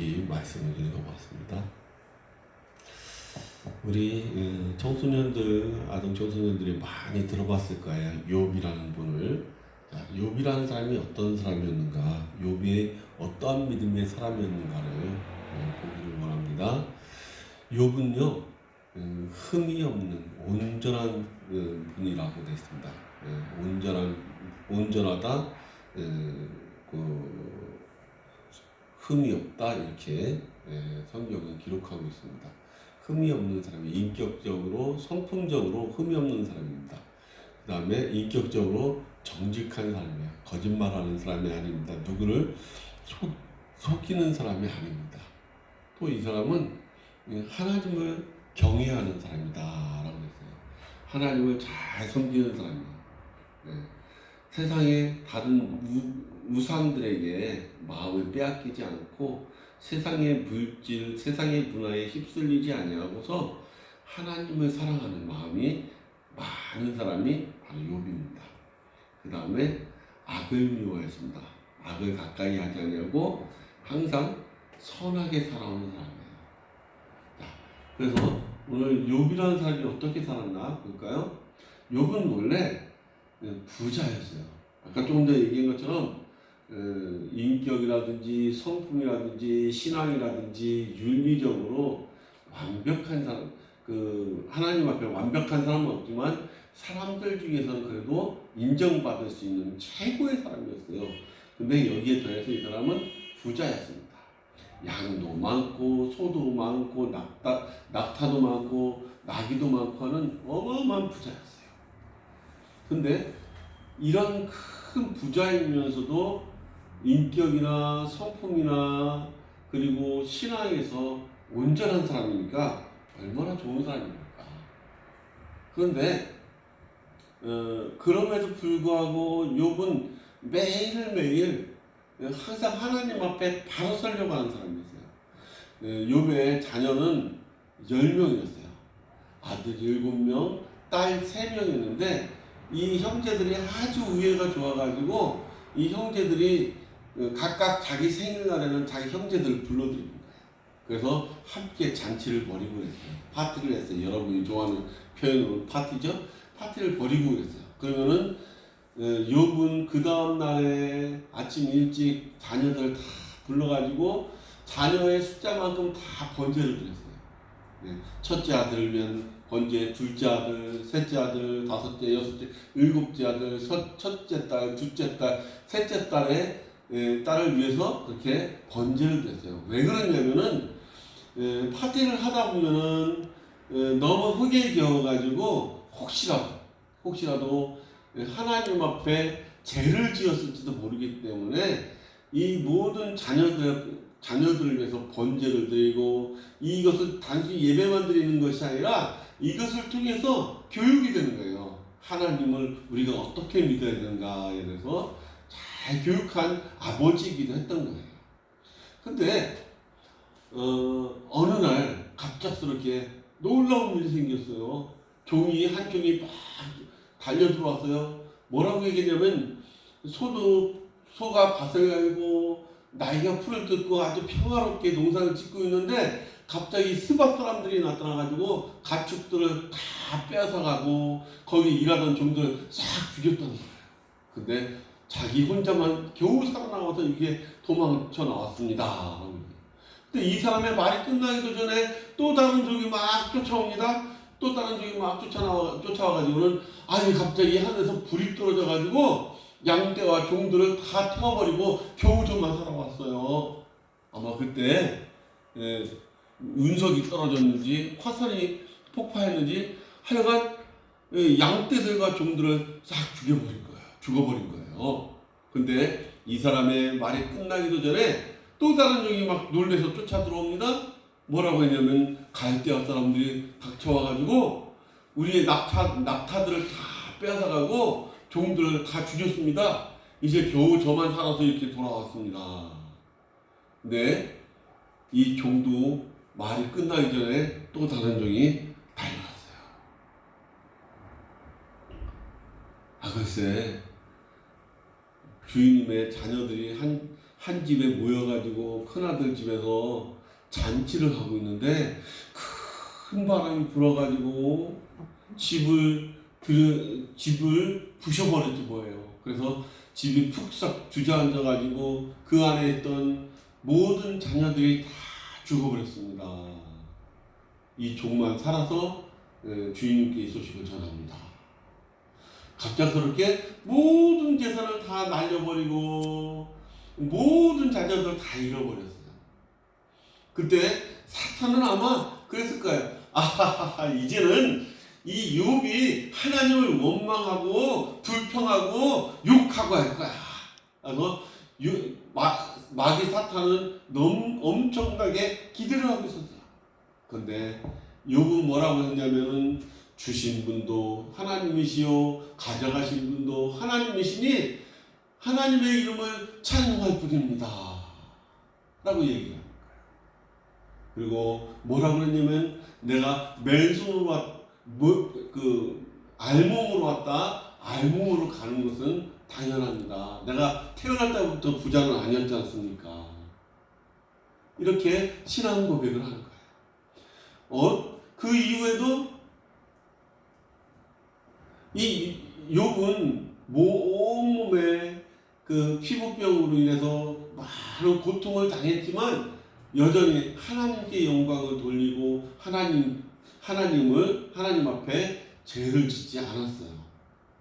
이 말씀을 읽어봤습니다. 우리 어, 청소년들, 아동 청소년들이 많이 들어봤을 거예요. 욥이라는 분을. 자, 욥이라는 사람이 어떤 사람이었는가, 욥이 어떠한 믿음의 사람이었는가를 어, 보기를 원합니다. 욥은요, 어, 흠이 없는 온전한 어, 분이라고 되어 있습니다. 어, 온전한, 온전하다, 어, 그 흠이 없다 이렇게 예, 성경은 기록하고 있습니다. 흠이 없는 사람이 인격적으로 성품적으로 흠이 없는 사람입니다. 그 다음에 인격적으로 정직한 사람이에요. 거짓말하는 사람이 아닙니다. 누구를 속, 속이는 사람이 아닙니다. 또 이 사람은 하나님을 경외하는 사람이다 라고 했어요. 하나님을 잘 섬기는 사람이에요. 네. 세상의 다른 우, 우상들에게 마음을 빼앗기지 않고 세상의 물질, 세상의 문화에 휩쓸리지 아니하고서 하나님을 사랑하는 마음이 많은 사람이 바로 욥입니다. 그 다음에 악을 미워했습니다. 악을 가까이 하지 아니하고 항상 선하게 살아오는 사람이에요. 자, 그래서 오늘 욥이라는 사람이 어떻게 살았나 볼까요? 욥은 원래 부자였어요. 아까 조금 전에 얘기한 것처럼 어, 인격이라든지 성품이라든지 신앙이라든지 윤리적으로 완벽한 사람, 그 하나님 앞에 완벽한 사람은 없지만 사람들 중에서는 그래도 인정받을 수 있는 최고의 사람이었어요. 근데 여기에 더해서 이 사람은 부자였습니다. 양도 많고 소도 많고 낙타, 낙타도 많고 나귀도 많고 하는 어마어마한 부자였어요. 근데 이런 큰 부자이면서도 인격이나 성품이나 그리고 신앙에서 온전한 사람이니까 얼마나 좋은 사람입니까? 그런데 어, 그럼에도 불구하고 욥은 매일매일 항상 하나님 앞에 바로 서려고 하는 사람이었어요. 어, 욥의 자녀는 10명이었어요. 아들 7명, 딸 3명이었는데 이 형제들이 아주 우애가 좋아가지고 이 형제들이 어, 각각 자기 생일날에는 자기 형제들을 불러드립니다. 그래서 함께 잔치를 벌이고 그랬어요. 파티를 했어요. 여러분이 좋아하는 표현으로 파티죠. 파티를 벌이고 그랬어요. 그러면은 어, 욥은 그 다음 날에 아침 일찍 자녀들 다 불러가지고 자녀의 숫자만큼 다 번제를 드렸어요. 네. 첫째 위한 번제, 둘째 아들, 셋째 아들, 다섯째, 여섯째, 일곱째 아들, 첫, 첫째 딸, 둘째 딸, 셋째 딸의 에, 딸을 위해서 그렇게 번제를 드렸어요. 왜 그러냐면은 에, 파티를 하다 보면은 에, 너무 흙에 겨워가지고 혹시라도 혹시라도 하나님 앞에 죄를 지었을지도 모르기 때문에 이 모든 자녀들 자녀들을 위해서 번제를 드리고 이것을 단순히 예배만 드리는 것이 아니라 이것을 통해서 교육이 되는 거예요. 하나님을 우리가 어떻게 믿어야 되는가에 대해서 잘 교육한 아버지이기도 했던 거예요. 근데 어, 어느 날 갑작스럽게 놀라운 일이 생겼어요. 종이 한 종이 막 달려 들어왔어요. 뭐라고 얘기했냐면 소도 소가 밭을 갈고 나이가 풀을 뜯고 아주 평화롭게 농사를 짓고 있는데 갑자기 스바 사람들이 나타나가지고 가축들을 다 빼앗아가고 거기 일하던 종들 싹 죽였다는 거예요. 근데 자기 혼자만 겨우 살아나와서 이게 도망쳐 나왔습니다. 근데 이 사람의 말이 끝나기도 전에 또 다른 종이 막 쫓아옵니다. 또 다른 종이 막 쫓아나와, 쫓아와가지고는 아니 갑자기 하늘에서 불이 떨어져가지고 양떼와 종들을 다 태워버리고 겨우 저만 살아왔어요. 아마 그때 예, 운석이 떨어졌는지 화산이 폭파했는지 하여간 예, 양떼들과 종들을 싹 죽여버린 거예요. 죽어버린 거 예요. 근데 이 사람의 말이 끝나기도 전에 또 다른 종이 막 놀래서 쫓아 들어옵니다. 뭐라고 했냐면 갈대아 사람들이 닥쳐와가지고 우리의 낙타, 낙타들을 다 빼앗아가고 종들을 다 죽였습니다. 이제 겨우 저만 살아서 이렇게 돌아왔습니다. 근데 이 종도 말이 끝나기 전에 또 다른 종이 달려왔어요. 아, 글쎄, 주인님의 자녀들이 한, 한 집에 모여가지고 큰아들 집에서 잔치를 하고 있는데 큰 바람이 불어가지고 집을 들, 집을 부셔버렸지 뭐예요. 그래서 집이 푹싹 주저앉아가지고 그 안에 있던 모든 자녀들이 다 죽어버렸습니다. 이 종만 살아서 예, 주인님께 이 소식을 전합니다. 갑작스럽게 모든 재산을 다 날려버리고 모든 자녀들 다 잃어버렸어요. 그때 사탄은 아마 그랬을 거예요. 아하하하 이제는 이 욥이 하나님을 원망하고 불평하고 욕하고 할 거야. 그래서 유- 마, 마귀 사탄은 너무 엄청나게 기대를 하고 있었어요. 근데 욥은 뭐라고 했냐면은 주신 분도 하나님이시요 가져가신 분도 하나님이시니 하나님의 이름을 찬양할 뿐입니다. 라고 얘기해요. 그리고 뭐라고 그랬냐면 내가 맨손으로 왔, 뭐, 그 알몸으로 왔다 알몸으로 가는 것은 당연합니다. 내가 태어날 때부터 부자는 아니었지 않습니까? 이렇게 신앙 고백을 하는 거예요. 어, 그 이후에도 이 욥은 온몸에 그 피부병으로 인해서 많은 고통을 당했지만 여전히 하나님께 영광을 돌리고 하나님 하나님을 하나님 앞에 죄를 짓지 않았어요.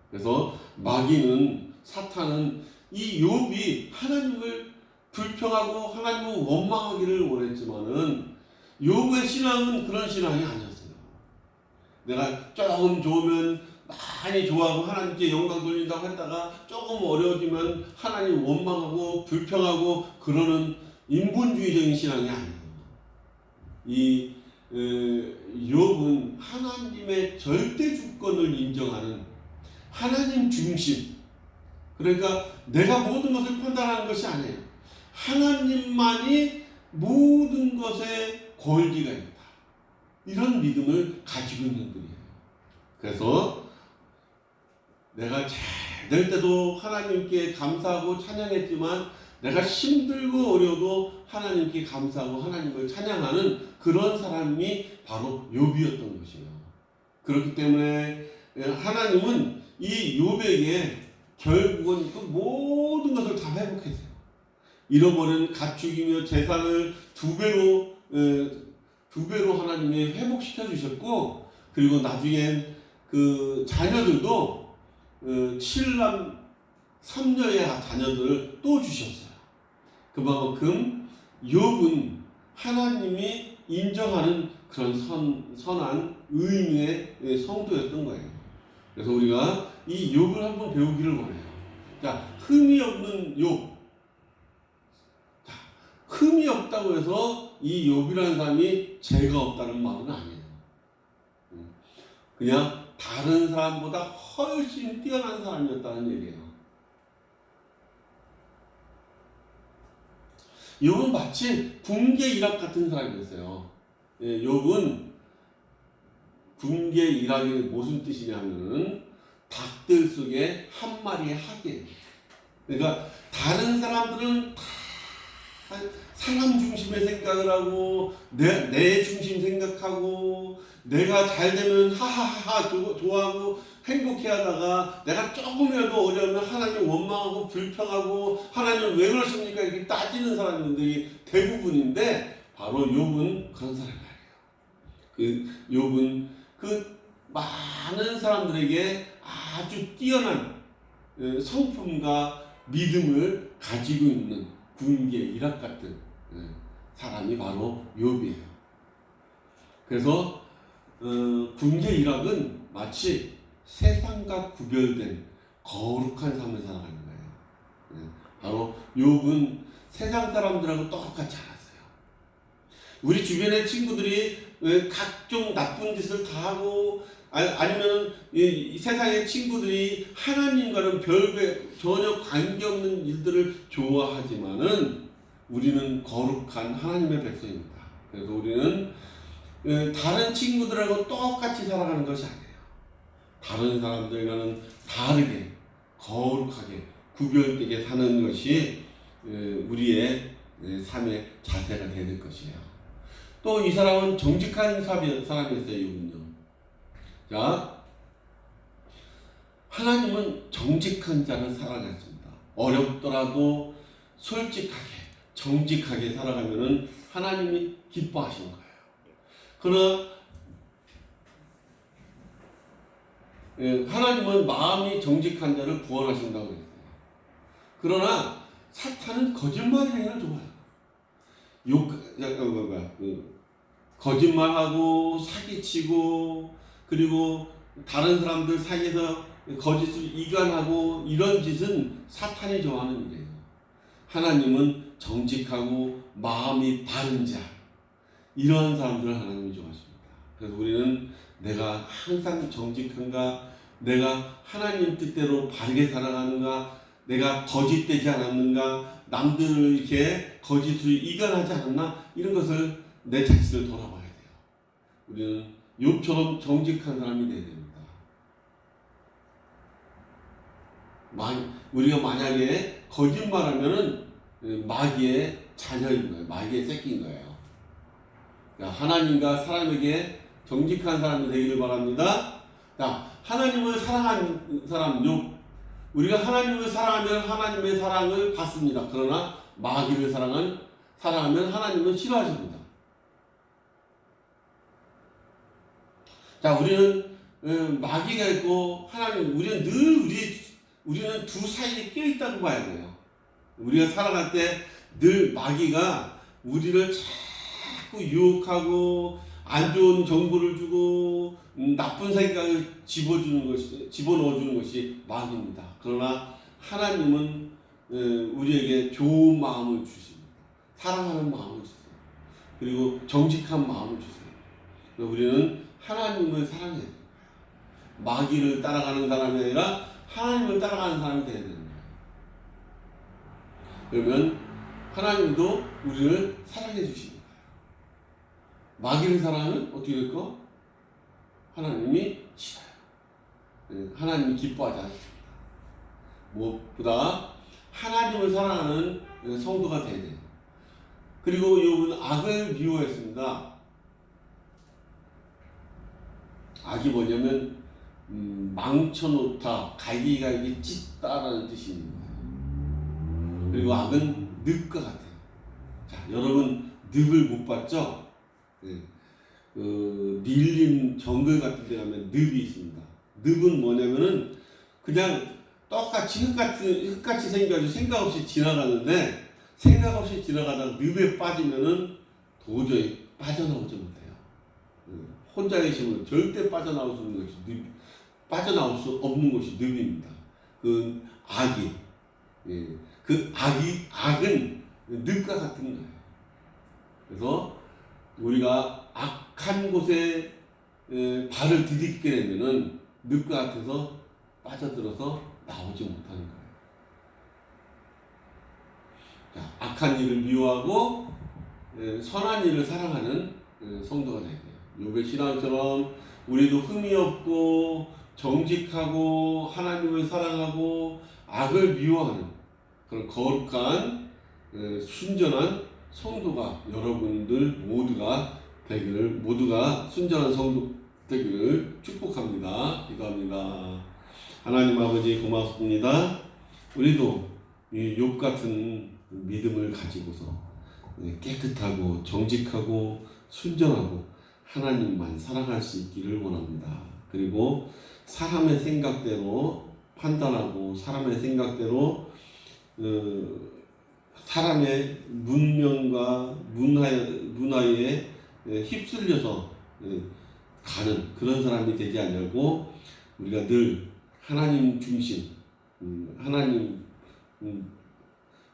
그래서 마귀는 사탄은 이 욥이 하나님을 불평하고 하나님을 원망하기를 원했지만은 욥의 신앙은 그런 신앙이 아니었어요. 내가 조금 좋으면 많이 좋아하고 하나님께 영광 돌린다고 했다가 조금 어려워지면 하나님 원망하고 불평하고 그러는 인본주의적인 신앙이 아니에요. 이 에, 욥은 하나님의 절대 주권을 인정하는 하나님 중심. 그러니까 내가 모든 것을 판단하는 것이 아니에요. 하나님만이 모든 것에 권리가 있다. 이런 믿음을 가지고 있는 분이에요. 그래서 내가 잘 될 때도 하나님께 감사하고 찬양했지만 내가 힘들고 어려도 하나님께 감사하고 하나님을 찬양하는 그런 사람이 바로 욥이었던 것이에요. 그렇기 때문에 하나님은 이 욥에게 결국은 그 모든 것을 다 회복했어요. 잃어버린 가축이며 재산을 두 배로 에, 두 배로 하나님이 회복시켜 주셨고 그리고 나중엔 그 자녀들도 어, 7남 3녀의 자녀들을 또 주셨어요. 그만큼 욥은 하나님이 인정하는 그런 선, 선한 의인의 성도였던 거예요. 그래서 우리가 이 욥을 한번 배우기를 원해요. 자, 흠이 없는 욥. 자, 흠이 없다고 해서 이 욥이라는 사람이 죄가 없다는 말은 아니에요. 음, 그냥 다른 사람보다 훨씬 뛰어난 사람이었다는 얘기예요. 욥은 마치 군계 일학 같은 사람이었어요. 예, 욥은 군계 일학이 무슨 뜻이냐면은 닭들 속에 한 마리의 학이에요. 그러니까 다른 사람들은 다 사람 중심의 생각을 하고 내, 내 중심 생각하고 내가 잘 되면 하하하 좋아하고 행복해 하다가 내가 조금이라도 어려우면 하나님 원망하고 불평하고 하나님 왜 그러십니까 이렇게 따지는 사람들이 대부분인데 바로 욥은 그런 사람이 아니에요. 그 욥은 그 많은 사람들에게 아주 뛰어난 어, 성품과 믿음을 가지고 있는 군계 일학 같은 어, 사람이 바로 욥이에요. 그래서 어, 군계 일학은 마치 세상과 구별된 거룩한 삶을 살아가는 거예요. 네. 바로 욥은 세상 사람들하고 똑같지 않았어요. 우리 주변의 친구들이 왜 각종 나쁜 짓을 다 하고 아니면 이 세상의 친구들이 하나님과는 별개 전혀 관계없는 일들을 좋아하지만은 우리는 거룩한 하나님의 백성입니다. 그래서 우리는 다른 친구들하고 똑같이 살아가는 것이 아니에요. 다른 사람들과는 다르게 거룩하게 구별되게 사는 것이 예, 우리의 예, 삶의 자세가 되는 것이에요. 또 이 사람은 정직한 사람이- 사람이었어요. 이분요. 자, 하나님은 정직한 자를 사랑했습니다. 어렵더라도 솔직하게, 정직하게 살아가면은 하나님이 기뻐하시는 거예요. 그러나 예, 하나님은 마음이 정직한 자를 구원하신다고 했어요. 그러나 사탄은 거짓말 행위를 좋아해요. 욕, 약간 뭐야, 그 거짓말하고 사기치고 그리고 다른 사람들 사이에서 거짓을 이간하고 이런 짓은 사탄이 좋아하는 일이에요. 하나님은 정직하고 마음이 바른 자 이러한 사람들을 하나님이 좋아하십니다. 그래서 우리는 내가 항상 정직한가, 내가 하나님 뜻대로 바르게 살아가는가, 내가 거짓되지 않았는가, 남들을 이렇게 거짓을 이간하지 않았나 이런 것을 내 자신을 돌아봐야 돼요. 우리는 욥처럼 정직한 사람이 되어야 됩니다. 만, 우리가 만약에 거짓말하면은 마귀의 자녀인 거예요. 마귀의 새끼인 거예요. 자, 하나님과 사람에게 정직한 사람이 되기를 바랍니다. 자, 하나님을 사랑한 사람 욥 우리가 하나님을 사랑하면 하나님의 사랑을 받습니다. 그러나 마귀를 사랑한 사랑하면 하나님은 싫어하십니다. 자, 우리는 어, 마귀가 있고 하나님 우리는 늘 우리 우리는 두 사이에 끼어 있다고 봐야 돼요. 우리가 살아갈 때 늘 마귀가 우리를 자꾸 유혹하고 안 좋은 정보를 주고 음, 나쁜 생각을 집어주는 것이 집어넣어주는 것이 마귀입니다. 그러나 하나님은 에, 우리에게 좋은 마음을 주십니다. 사랑하는 마음을 주세요. 그리고 정직한 마음을 주세요. 우리는 하나님을 사랑해야 돼요. 마귀를 따라가는 사람이 아니라 하나님을 따라가는 사람이 되야 되는 거예요. 그러면 하나님도 우리를 사랑해 주십니다. 마귀를 사랑하면 어떻게 될까? 하나님이 싫어요. 네, 하나님이 기뻐하지 않습니다. 무엇보다 하나님을 사랑하는 성도가 되야 돼요. 그리고 욥은 악을 미워했습니다. 악이 뭐냐면 음, 망쳐놓다, 갈기갈기 찢다라는 뜻입니다. 그리고 악은 늪과 같아요. 자, 여러분 늪을 못 봤죠? 네. 그 밀림 정글 같은 데 가면 늪이 있습니다. 늪은 뭐냐면은 그냥 똑같이 흙같이 흙같이 생겨가지고 생각 없이 지나가는데 생각 없이 지나가다가 늪에 빠지면은 도저히 빠져나오지 못해요. 음, 혼자 계시면 절대 빠져나올 수 없는 것이 늪, 빠져나올 수 없는 것이 늪입니다. 그 악이, 예, 그 악이 악은 늪과 같은 거예요. 그래서 우리가 악한 곳에 에, 발을 디딛게 되면은 늪과 같아서 빠져들어서 나오지 못하는 거예요. 자, 악한 일을 미워하고 에, 선한 일을 사랑하는 에, 성도가 되야 돼요. 요배 신앙처럼 우리도 흠이 없고 정직하고 하나님을 사랑하고 악을 미워하는 그런 거룩한 에, 순전한 성도가 여러분들 모두가 되기를 모두가 순전한 성도 되기를 축복합니다. 기도합니다. 하나님 아버지 고맙습니다. 우리도 이욕 같은 믿음을 가지고서 깨끗하고 정직하고 순전하고 하나님만 사랑할 수 있기를 원합니다. 그리고 사람의 생각대로 판단하고 사람의 생각대로 어, 사람의 문명과 문화, 문화에 휩쓸려서 가는 그런 사람이 되지 않냐고 우리가 늘 하나님 중심, 음, 하나님 음,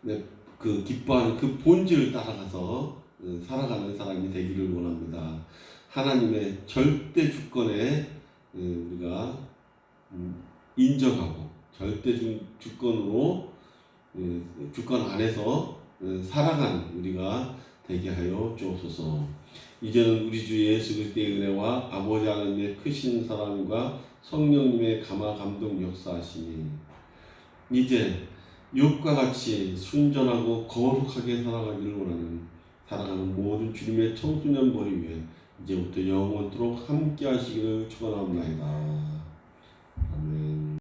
네, 그 기뻐하는 그 본질을 따라가서 어, 살아가는 사람이 되기를 원합니다. 하나님의 절대 주권에 어, 우리가 음, 인정하고 절대 주, 주권으로 예, 주권 안에서 어, 살아가는 우리가 되게 하여 주옵소서. 이제는 우리 주 예수 그리스도의 은혜와 아버지 하나님의 크신 사랑과 성령님의 감화 감동 역사하시니 이제 육과 같이 순전하고 거룩하게 살아가기를 원하는 살아가는 모든 주님의 청소년 머리 위에 이제부터 영원토록 함께 하시기를 축원합니다. 아멘.